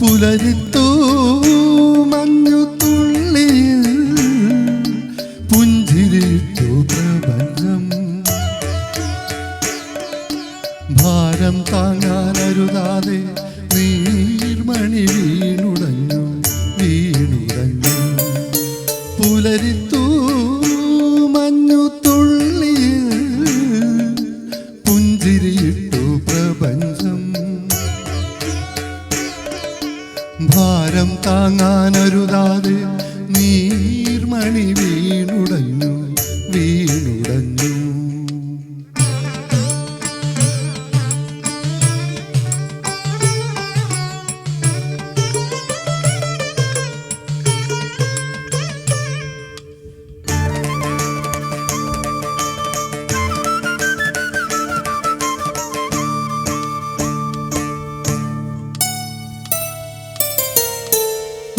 പുലരിത്തു മഞ്ഞു തുള്ളിയിൽ പുഞ്ചിരിച്ചു പ്രപഞ്ചം. ഭാരം താങ്ങാനരുതാതെ നീർമണി വീണുടഞ്ഞു വീണുടഞ്ഞു. പുലരിത്തു ഭാരം താങ്ങാനരുതാതെ നീർമണി വീണുടഞ്ഞു. വീണുടഞ്ഞു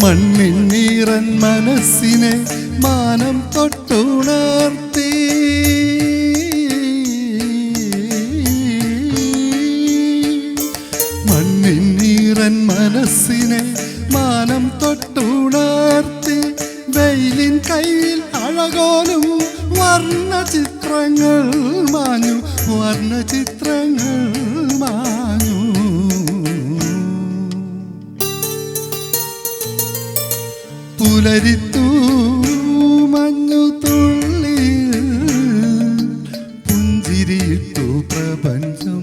മണ്ണിൻ നീറൻ മനസ്സിനെ മാനം തൊട്ടുണർത്തി. മണ്ണിൻ നീറൻ മനസ്സിനെ മാനം തൊട്ടുണർത്തി. വെയിലിൻ കയ്യിൽ അഴകോലും വർണ ചിത്രങ്ങൾ മാഞ്ഞു. വർണ ചിത്രങ്ങൾ പുലരിത്തു മഞ്ഞു തുള്ളി പുഞ്ചിരിയിട്ടു പ്രപഞ്ചം.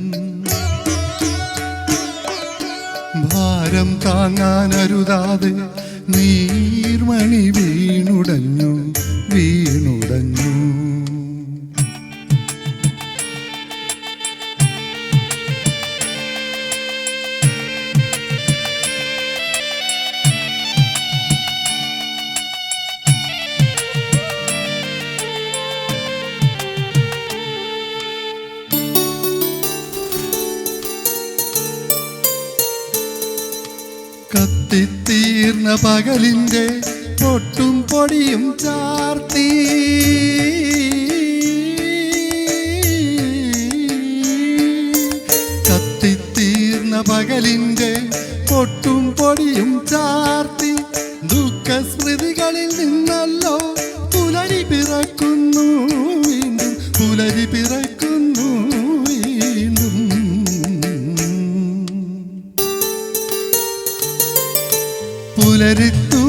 ഭാരം താങ്ങാനരുതാതെ നീർമണി വീണുടഞ്ഞു വീണുടഞ്ഞു കത്തിത്തീർന്ന പകലിന്റെ പൊട്ടും പൊടിയും ചാർത്തി. കത്തിത്തീർന്ന പകലിന്റെ പൊട്ടും പൊടിയും ചാർത്തി ദുഃഖസ്മൃതികളിൽ നിന്നല്ലോ പുലരിത്തു